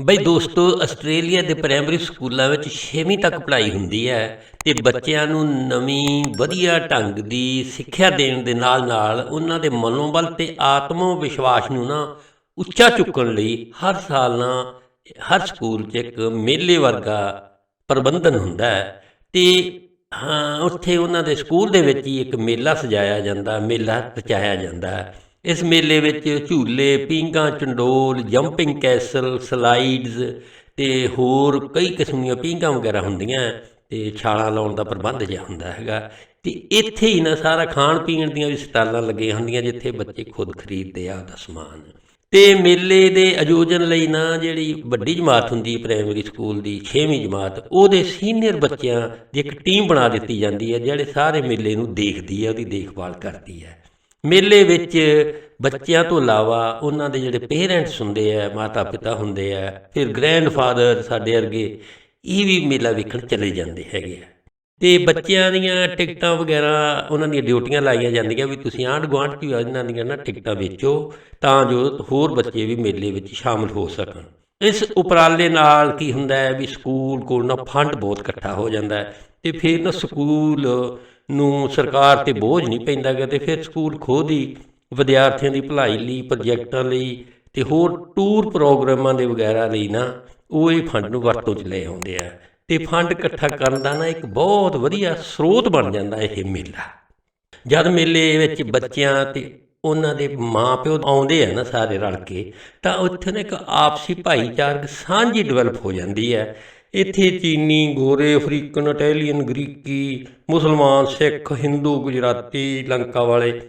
ਬਈ ਦੋਸਤੋ, ਆਸਟ੍ਰੇਲੀਆ ਦੇ ਪ੍ਰਾਇਮਰੀ ਸਕੂਲਾਂ ਵਿੱਚ 6ਵੀਂ ਤੱਕ ਪੜ੍ਹਾਈ ਹੁੰਦੀ ਹੈ ਤੇ ਬੱਚਿਆਂ ਨੂੰ ਨਵੀਂ ਵਧੀਆ ਢੰਗ ਦੀ ਸਿੱਖਿਆ ਦੇਣ ਦੇ ਨਾਲ-ਨਾਲ ਉਹਨਾਂ ਦੇ ਮਨੋਬਲ ਤੇ ਆਤਮ ਵਿਸ਼ਵਾਸ ਨੂੰ ਨਾ ਉੱਚਾ ਚੁੱਕਣ ਲਈ ਹਰ ਸਾਲ ਨਾ ਹਰ ਸਕੂਲ 'ਚ ਇੱਕ ਮੇਲੇ ਵਰਗਾ ਪ੍ਰਬੰਧਨ ਹੁੰਦਾ ਹੈ। ਤੇ ਹਾਂ, ਉੱਥੇ ਉਹਨਾਂ ਦੇ ਸਕੂਲ ਦੇ ਵਿੱਚ ਹੀ ਇੱਕ ਮੇਲਾ ਸਜਾਇਆ ਜਾਂਦਾ, ਮੇਲਾ ਰਚਾਇਆ ਜਾਂਦਾ ਹੈ। ਇਸ ਮੇਲੇ ਵਿੱਚ ਝੂਲੇ, ਪੀਂਘਾਂ, ਚੰਡੋਲ, ਜੰਪਿੰਗ ਕੈਸਲ, ਸਲਾਈਡਸ ਤੇ ਹੋਰ ਕਈ ਕਿਸਮ ਦੀਆਂ ਪੀਂਘਾਂ ਵਗੈਰਾ ਹੁੰਦੀਆਂ ਤੇ ਛਾਲਾਂ ਲਾਉਣ ਦਾ ਪ੍ਰਬੰਧ ਜਿਹਾ ਹੁੰਦਾ ਹੈਗਾ। ਤੇ ਇੱਥੇ ਹੀ ਨਾ ਸਾਰਾ ਖਾਣ ਪੀਣ ਦੀਆਂ ਵੀ ਸਟਾਲਾਂ ਲੱਗੀਆਂ ਹੁੰਦੀਆਂ ਜਿੱਥੇ ਬੱਚੇ ਖੁਦ ਖਰੀਦਦੇ ਆ ਆਪਦਾ ਸਮਾਨ। ਤੇ ਮੇਲੇ ਦੇ ਆਯੋਜਨ ਲਈ ਨਾ ਜਿਹੜੀ ਵੱਡੀ ਜਮਾਤ ਹੁੰਦੀ ਪ੍ਰਾਇਮਰੀ ਸਕੂਲ ਦੀ 6ਵੀਂ ਜਮਾਤ, ਉਹਦੇ ਸੀਨੀਅਰ ਬੱਚਿਆਂ ਦੀ ਇੱਕ ਟੀਮ ਬਣਾ ਦਿੱਤੀ ਜਾਂਦੀ ਹੈ, ਜਿਹੜੇ ਸਾਰੇ ਮੇਲੇ ਨੂੰ ਦੇਖਦੀ ਹੈ, ਉਹਦੀ ਦੇਖਭਾਲ ਕਰਦੀ ਹੈ। ਮੇਲੇ ਵਿੱਚ ਬੱਚਿਆਂ ਤੋਂ ਇਲਾਵਾ ਉਹਨਾਂ ਦੇ ਜਿਹੜੇ ਪੇਰੈਂਟਸ ਹੁੰਦੇ ਆ ਮਾਤਾ ਪਿਤਾ ਹੁੰਦੇ ਆ, ਫਿਰ ਗ੍ਰੈਂਡਫਾਦਰ ਸਾਡੇ ਵਰਗੇ, ਇਹ ਵੀ ਮੇਲਾ ਵੇਖਣ ਚਲੇ ਜਾਂਦੇ ਹੈਗੇ ਆ। ਤੇ ਬੱਚਿਆਂ ਦੀਆਂ ਟਿਕਟਾਂ ਵਗੈਰਾ, ਉਹਨਾਂ ਦੀਆਂ ਡਿਊਟੀਆਂ ਲਾਈਆਂ ਜਾਂਦੀਆਂ ਵੀ ਤੁਸੀਂ ਆਂਢ ਗੁਆਂਢ ਚ ਇਹਨਾਂ ਦੀਆਂ ਨਾ ਟਿਕਟਾਂ ਵੇਚੋ, ਤਾਂ ਜੋ ਹੋਰ ਬੱਚੇ ਵੀ ਮੇਲੇ ਵਿੱਚ ਸ਼ਾਮਲ ਹੋ ਸਕਣ। ਇਸ ਉਪਰਾਲੇ ਨਾਲ ਕੀ ਹੁੰਦਾ ਹੈ ਵੀ ਸਕੂਲ ਕੋਲ ਨਾ ਫੰਡ ਬਹੁਤ ਇਕੱਠਾ ਹੋ ਜਾਂਦਾ ਹੈ ਤੇ ਫਿਰ ਨਾ ਸਕੂਲ ਨੂੰ ਸਰਕਾਰ ਤੇ ਬੋਝ ਨਹੀਂ ਪੈਂਦਾ ਗਾ ਤੇ ਫਿਰ ਸਕੂਲ ਖੁਦ ਹੀ ਵਿਦਿਆਰਥੀਆਂ ਦੀ ਭਲਾਈ ਲਈ, ਪ੍ਰੋਜੈਕਟਾਂ ਲਈ ਤੇ ਹੋਰ ਟੂਰ ਪ੍ਰੋਗਰਾਮਾਂ ਦੇ ਵਗੈਰਾ ਲਈ ਨਾ ਉਹ ਇਹ ਫੰਡ ਨੂੰ ਵਰਤੋਂ 'ਚ ਲੈ ਆਉਂਦੇ ਆ ਤੇ ਫੰਡ ਇਕੱਠਾ ਕਰਨ ਦਾ ਨਾ ਇੱਕ ਬਹੁਤ ਵਧੀਆ ਸਰੋਤ ਬਣ ਜਾਂਦਾ ਇਹ ਮੇਲਾ। ਜਦ ਮੇਲੇ ਵਿੱਚ ਬੱਚਿਆਂ ਤੇ ਉਹਨਾਂ ਦੇ ਮਾਪਿਓ ਆਉਂਦੇ ਆ ਨਾ ਸਾਰੇ ਰਲ ਕੇ, ਤਾਂ ਉੱਥੇ ਨਾ ਇੱਕ ਆਪਸੀ ਭਾਈਚਾਰਕ ਸਾਂਝੀ ਡਿਵੈਲਪ ਹੋ ਜਾਂਦੀ ਹੈ। ਇੱਥੇ ਚੀਨੀ, ਗੋਰੇ, ਅਫਰੀਕਨ, ਇਟਾਲੀਅਨ, ਗ੍ਰੀਕੀ, ਮੁਸਲਮਾਨ, ਸਿੱਖ, ਹਿੰਦੂ, ਗੁਜਰਾਤੀ, ਲੰਕਾ ਵਾਲੇ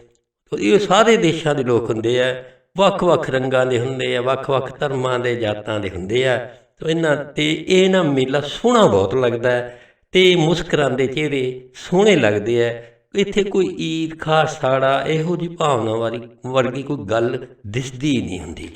ਇਹ ਸਾਰੇ ਦੇਸ਼ਾਂ ਦੇ ਲੋਕ ਹੁੰਦੇ ਆ। ਵੱਖ-ਵੱਖ ਰੰਗਾਂ ਦੇ ਹੁੰਦੇ ਆ, ਵੱਖ-ਵੱਖ ਧਰਮਾਂ ਦੇ, ਜਾਤਾਂ ਦੇ ਹੁੰਦੇ ਆ। ਤੇ ਇਹਨਾਂ ਤੇ ਇਹ ਨਾ ਮੇਲਾ ਸੋਹਣਾ ਬਹੁਤ ਲੱਗਦਾ ਹੈ ਤੇ ਮੁਸਕਰਾਉਂਦੇ ਚਿਹਰੇ ਸੋਹਣੇ ਲੱਗਦੇ ਆ। ਇੱਥੇ ਕੋਈ ਈਦ, ਖਾਸ ਸਾੜਾ, ਇਹੋ ਜਿਹੀ ਭਾਵਨਾ ਵਾਲੀ ਵਰਗੀ ਕੋਈ ਗੱਲ ਦਿਸਦੀ ਹੀ ਨਹੀਂ ਹੁੰਦੀ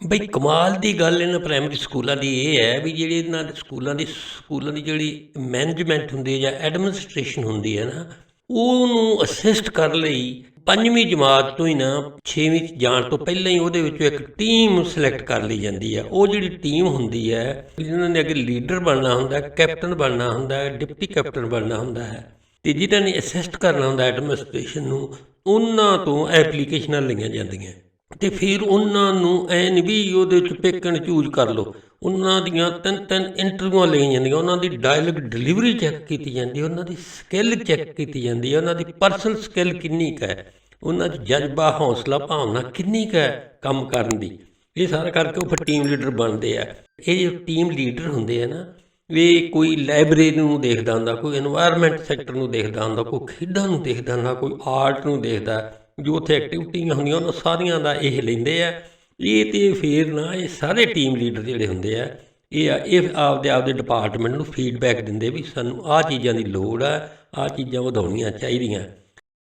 ਬਈ ਕਮਾਲ ਦੀ ਗੱਲ ਇਹਨਾਂ ਪ੍ਰਾਇਮਰੀ ਸਕੂਲਾਂ ਦੀ ਇਹ ਹੈ ਵੀ ਜਿਹੜੇ ਇਹਨਾਂ ਸਕੂਲਾਂ ਦੀ ਸਕੂਲਾਂ ਦੀ ਜਿਹੜੀ ਮੈਨੇਜਮੈਂਟ ਹੁੰਦੀ ਹੈ ਜਾਂ ਐਡਮਿਨਿਸਟ੍ਰੇਸ਼ਨ ਹੁੰਦੀ ਹੈ ਨਾ, ਉਹਨੂੰ ਅਸਿਸਟ ਕਰਨ ਲਈ ਪੰਜਵੀਂ ਜਮਾਤ ਤੋਂ ਹੀ ਨਾ 6ਵੀਂ ਚ ਜਾਣ ਤੋਂ ਪਹਿਲਾਂ ਹੀ ਉਹਦੇ ਵਿੱਚੋਂ ਇੱਕ ਟੀਮ ਸਿਲੈਕਟ ਕਰ ਲਈ ਜਾਂਦੀ ਹੈ। ਉਹ ਜਿਹੜੀ ਟੀਮ ਹੁੰਦੀ ਹੈ, ਜਿਹਨਾਂ ਨੇ ਅੱਗੇ ਲੀਡਰ ਬਣਨਾ ਹੁੰਦਾ ਕੈਪਟਨ ਬਣਨਾ ਹੁੰਦਾ ਹੈ ਡਿਪਟੀ ਕੈਪਟਨ ਬਣਨਾ ਹੁੰਦਾ ਹੈ। ਤੇ ਜਿਹਨਾਂ ਨੇ ਅਸਿਸਟ ਕਰਨਾ ਹੁੰਦਾ ਐਡਮਿਨਿਸਟ੍ਰੇਸ਼ਨ ਨੂੰ, ਉਹਨਾਂ ਤੋਂ ਐਪਲੀਕੇਸ਼ਨਾਂ ਲਈਆਂ ਜਾਂਦੀਆਂ। ਤੇ ਫਿਰ ਉਹਨਾਂ ਨੂੰ ਐ ਨਹੀਂ ਵੀ ਉਹਦੇ ਚ ਪਿਕ ਐਂਡ ਚੂਜ਼ ਕਰ ਲਓ। ਉਹਨਾਂ ਦੀਆਂ ਤਿੰਨ ਤਿੰਨ ਇੰਟਰਵਿਊਆਂ ਲਈਆਂ ਜਾਂਦੀਆਂ। ਉਹਨਾਂ ਦੀ ਡਾਇਲੌਗ ਡਿਲੀਵਰੀ ਚੈੱਕ ਕੀਤੀ ਜਾਂਦੀ ਹੈ ਉਹਨਾਂ ਦੀ ਸਕਿੱਲ ਚੈੱਕ ਕੀਤੀ ਜਾਂਦੀ ਹੈ ਉਹਨਾਂ ਦੀ ਪਰਸਨਲ ਸਕਿੱਲ ਕਿੰਨੀ ਕੁ ਹੈ, ਉਹਨਾਂ 'ਚ ਜਜ਼ਬਾ, ਹੌਸਲਾ, ਭਾਵਨਾ ਕਿੰਨੀ ਕੁ ਹੈ ਕੰਮ ਕਰਨ ਦੀ। ਇਹ ਸਾਰਾ ਕਰਕੇ ਉਹ ਫਿਰ ਟੀਮ ਲੀਡਰ ਬਣਦੇ ਆ। ਇਹ ਜੋ ਟੀਮ ਲੀਡਰ ਹੁੰਦੇ ਆ ਨਾ ਵੀ ਕੋਈ ਲਾਇਬ੍ਰੇਰੀ ਨੂੰ ਦੇਖਦਾ ਹੁੰਦਾ, ਕੋਈ এনवायरमेंट ਸੈਕਟਰ ਨੂੰ ਦੇਖਦਾ ਹੁੰਦਾ, ਕੋਈ ਖੇਡਾਂ ਨੂੰ ਦੇਖਦਾ ਹੁੰਦਾ, ਕੋਈ ਆਰਟ ਨੂੰ ਦੇਖਦਾ, ਜੋ ਉੱਥੇ ਐਕਟੀਵਿਟੀਆਂ ਹੁੰਦੀਆਂ ਉਹਨਾਂ ਸਾਰੀਆਂ ਦਾ ਇਹ ਲੈਂਦੇ ਆ। ਇਹ ਤੇ ਫੇਰ ਨਾ ਇਹ ਸਾਰੇ ਟੀਮ ਲੀਡਰ ਜਿਹੜੇ ਹੁੰਦੇ ਆ, ਇਹ ਆ, ਇਹ ਆਪਦੇ ਆਪਦੇ ਡਿਪਾਰਟਮੈਂਟ ਨੂੰ ਫੀਡਬੈਕ ਦਿੰਦੇ ਵੀ ਸਾਨੂੰ ਆਹ ਚੀਜ਼ਾਂ ਦੀ ਲੋੜ ਆ, ਆਹ ਚੀਜ਼ਾਂ ਵਧਾਉਣੀਆਂ ਚਾਹੀਦੀਆਂ।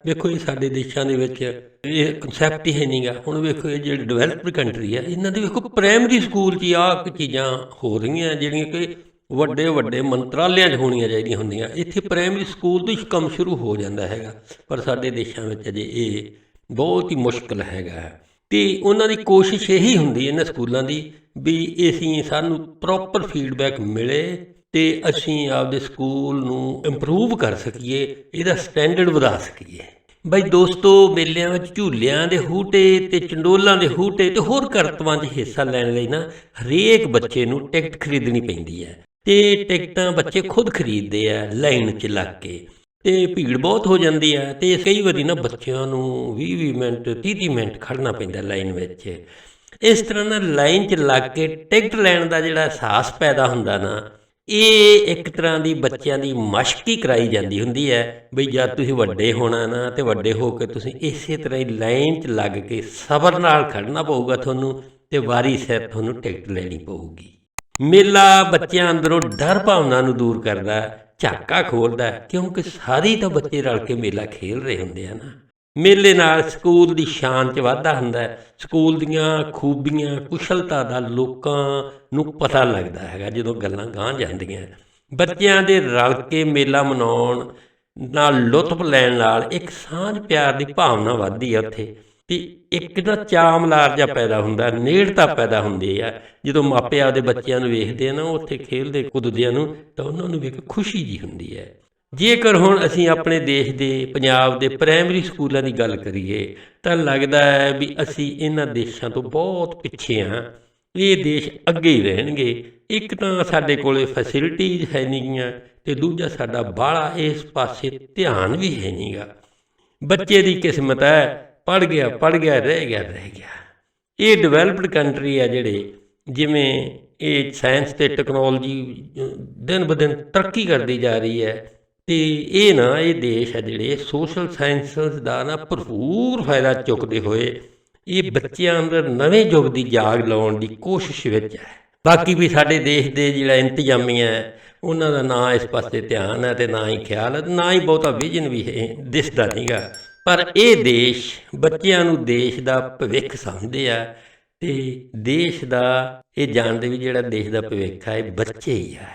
ਵੇਖੋ ਇਹ ਸਾਡੇ ਦੇਸ਼ਾਂ ਦੇ ਵਿੱਚ ਇਹ ਕਨਸੈਪਟ ਹੀ ਨਹੀਂਗਾ ਹੁਣ ਵੇਖੋ, ਇਹ ਜਿਹੜੀ ਡਿਵੈਲਪਡ ਕੰਟਰੀ ਆ, ਇਹਨਾਂ ਦੇ ਵੇਖੋ ਪ੍ਰਾਇਮਰੀ ਸਕੂਲ 'ਚ ਆਹ ਚੀਜ਼ਾਂ ਹੋ ਰਹੀਆਂ, ਜਿਹੜੀਆਂ ਕਿ ਵੱਡੇ ਵੱਡੇ ਮੰਤਰਾਲਿਆਂ 'ਚ ਹੋਣੀਆਂ ਚਾਹੀਦੀਆਂ ਹੁੰਦੀਆਂ। ਇੱਥੇ ਪ੍ਰਾਇਮਰੀ ਸਕੂਲ ਤੋਂ ਹੀ ਕੰਮ ਸ਼ੁਰੂ ਹੋ ਜਾਂਦਾ ਹੈਗਾ। ਪਰ ਸਾਡੇ ਦੇਸ਼ਾਂ ਵਿੱਚ ਅਜੇ ਇਹ ਬਹੁਤ ਹੀ ਮੁਸ਼ਕਲ ਹੈਗਾ ਤੇ ਉਹਨਾਂ ਦੀ ਕੋਸ਼ਿਸ਼ ਇਹੀ ਹੁੰਦੀ ਇਹਨਾਂ ਸਕੂਲਾਂ ਦੀ ਵੀ ਅਸੀਂ ਸਾਨੂੰ ਪ੍ਰੋਪਰ ਫੀਡਬੈਕ ਮਿਲੇ ਤੇ ਅਸੀਂ ਆਪਦੇ ਸਕੂਲ ਨੂੰ ਇੰਪਰੂਵ ਕਰ ਸਕੀਏ, ਇਹਦਾ ਸਟੈਂਡਰਡ ਵਧਾ ਸਕੀਏ। ਬਈ ਦੋਸਤੋ, ਮੇਲਿਆਂ ਵਿੱਚ ਝੂਲਿਆਂ ਦੇ ਹੂਟੇ ਤੇ ਚੰਡੋਲਾਂ ਦੇ ਹੂਟੇ ਤੇ ਹੋਰ ਕਰਤਵਾਂ 'ਚ ਹਿੱਸਾ ਲੈਣ ਲਈ ਨਾ ਹਰੇਕ ਬੱਚੇ ਨੂੰ ਟਿਕਟ ਖਰੀਦਣੀ ਪੈਂਦੀ ਹੈ। ਤੇ ਟਿਕਟਾਂ ਬੱਚੇ ਖੁਦ ਖਰੀਦਦੇ ਆ, ਲਾਈਨ 'ਚ ਲੱਗ ਕੇ। ਤੇ ਭੀੜ ਬਹੁਤ ਹੋ ਜਾਂਦੀ ਹੈ ਤੇ ਕਈ ਵਾਰੀ ਨਾ ਬੱਚਿਆਂ ਨੂੰ 20-20 ਮਿੰਟ 30-30 ਮਿੰਟ ਖੜਨਾ ਪੈਂਦਾ ਲਾਈਨ ਵਿੱਚ। ਇਸ ਤਰ੍ਹਾਂ ਨਾ ਲਾਈਨ 'ਚ ਲੱਗ ਕੇ ਟਿਕਟ ਲੈਣ ਦਾ ਜਿਹੜਾ ਅਹਿਸਾਸ ਪੈਦਾ ਹੁੰਦਾ ਨਾ, ਇਹ ਇੱਕ ਤਰ੍ਹਾਂ ਦੀ ਬੱਚਿਆਂ ਦੀ ਮਸ਼ਕੀ ਕਰਾਈ ਜਾਂਦੀ ਹੁੰਦੀ ਹੈ ਬਈ ਜਦ ਤੁਸੀਂ ਵੱਡੇ ਹੋਣਾ ਨਾ ਤੇ ਵੱਡੇ ਹੋ ਕੇ ਤੁਸੀਂ ਇਸੇ ਤਰ੍ਹਾਂ ਹੀ ਲਾਈਨ 'ਚ ਲੱਗ ਕੇ ਸਬਰ ਨਾਲ ਖੜਨਾ ਪਊਗਾ ਤੁਹਾਨੂੰ ਤੇ ਵਾਰੀ ਸਿਰ ਤੁਹਾਨੂੰ ਟਿਕਟ ਲੈਣੀ ਪਊਗੀ। ਮੇਲਾ ਬੱਚਿਆਂ ਅੰਦਰੋਂ ਡਰ ਭਾਵਨਾ ਨੂੰ ਦੂਰ ਕਰਦਾ, ਝਾਕਾ ਖੋਲਦਾ, ਕਿਉਂਕਿ ਸਾਰੇ ਤਾਂ ਬੱਚੇ ਰਲ ਕੇ ਮੇਲਾ ਖੇਲ ਰਹੇ ਹੁੰਦੇ ਆ ਨਾ। ਮੇਲੇ ਨਾਲ ਸਕੂਲ ਦੀ ਸ਼ਾਨ 'ਚ ਵਾਧਾ ਹੁੰਦਾ ਹੈ। ਸਕੂਲ ਦੀਆਂ ਖੂਬੀਆਂ, ਕੁਸ਼ਲਤਾ ਦਾ ਲੋਕਾਂ ਨੂੰ ਪਤਾ ਲੱਗਦਾ ਹੈਗਾ ਜਦੋਂ ਗੱਲਾਂ ਗਾਂ ਜਾਂਦੀਆਂ। ਬੱਚਿਆਂ ਦੇ ਰਲ ਕੇ ਮੇਲਾ ਮਨਾਉਣ ਨਾਲ ਲੁਤਫ ਲੈਣ ਨਾਲ ਇੱਕ ਸਾਂਝ ਪਿਆਰ ਦੀ ਭਾਵਨਾ ਵੱਧਦੀ ਹੈ ਉੱਥੇ। ਤੇ ਇੱਕ ਨਾ ਚਾਮਲਾਰ ਜਿਹਾ ਪੈਦਾ ਹੁੰਦਾ ਨੇੜਤਾ ਪੈਦਾ ਹੁੰਦੀ ਆ। ਜਦੋਂ ਮਾਪੇ ਆਪਦੇ ਬੱਚਿਆਂ ਨੂੰ ਵੇਖਦੇ ਆ ਨਾ ਉੱਥੇ ਖੇਲਦੇ ਕੁੱਦਦਿਆਂ ਨੂੰ, ਤਾਂ ਉਹਨਾਂ ਨੂੰ ਵੀ ਇੱਕ ਖੁਸ਼ੀ ਜੀ ਹੁੰਦੀ ਹੈ। ਜੇਕਰ ਹੁਣ ਅਸੀਂ ਆਪਣੇ ਦੇਸ਼ ਦੇ, ਪੰਜਾਬ ਦੇ ਪ੍ਰਾਇਮਰੀ ਸਕੂਲਾਂ ਦੀ ਗੱਲ ਕਰੀਏ, ਤਾਂ ਲੱਗਦਾ ਹੈ ਵੀ ਅਸੀਂ ਇਹਨਾਂ ਦੇਸ਼ਾਂ ਤੋਂ ਬਹੁਤ ਪਿੱਛੇ ਹਾਂ। ਇਹ ਦੇਸ਼ ਅੱਗੇ ਹੀ ਰਹਿਣਗੇ। ਇੱਕ ਤਾਂ ਸਾਡੇ ਕੋਲੇ ਫੈਸਿਲਿਟੀਜ਼ ਹੈ ਨਹੀਂਗੀਆਂ ਤੇ ਦੂਜਾ ਸਾਡਾ ਬਾਹਲਾ ਇਸ ਪਾਸੇ ਧਿਆਨ ਵੀ ਹੈ ਨਹੀਂਗਾ ਬੱਚੇ ਦੀ ਕਿਸਮਤ ਹੈ ਪੜ ਗਿਆ ਪੜ ਗਿਆ, ਰਹਿ ਗਿਆ ਰਹਿ ਗਿਆ। ਇਹ ਡਿਵੈਲਪਡ ਕੰਟਰੀ ਆ ਜਿਹੜੇ, ਜਿਵੇਂ ਇਹ ਸਾਇੰਸ ਤੇ ਟੈਕਨੋਲੋਜੀ ਦਿਨ ਬ ਦਿਨ ਤਰੱਕੀ ਕਰਦੀ ਜਾ ਰਹੀ ਹੈ। ਤੇ ਇਹ ਨਾ, ਇਹ ਦੇਸ਼ ਆ ਜਿਹੜੇ ਸੋਸ਼ਲ ਸਾਇੰਸਸ ਦਾ ਨਾ ਭਰਪੂਰ ਫਾਇਦਾ ਚੁੱਕਦੇ ਹੋਏ, ਇਹ ਬੱਚਿਆਂ ਅੰਦਰ ਨਵੇਂ ਯੁੱਗ ਦੀ ਜਾਗ ਲਾਉਣ ਦੀ ਕੋਸ਼ਿਸ਼ ਵਿੱਚ ਹੈ। ਬਾਕੀ ਵੀ ਸਾਡੇ ਦੇਸ਼ ਦੇ ਜਿਹੜਾ ਇੰਤਜ਼ਾਮੀਆਂ ਉਹਨਾਂ ਦਾ ਨਾ ਇਸ ਪਾਸੇ ਧਿਆਨ ਹੈ ਤੇ ਨਾ ਹੀ ਖਿਆਲ ਹੈ, ਨਾ ਹੀ ਬਹੁਤਾ ਵਿਜ਼ਨ ਵੀ ਹੈ ਦਿਸਦਾ ਨਹੀਂਗਾ ਪਰ ਇਹ ਦੇਸ਼ ਬੱਚਿਆਂ ਨੂੰ ਦੇਸ਼ ਦਾ ਭਵਿੱਖ ਸਮਝਦੇ ਆ ਤੇ ਦੇਸ਼ ਦਾ, ਇਹ ਜਾਣਦੇ ਵੀ ਜਿਹੜਾ ਦੇਸ਼ ਦਾ ਭਵਿੱਖ ਆ, ਇਹ ਬੱਚੇ ਹੀ ਆ।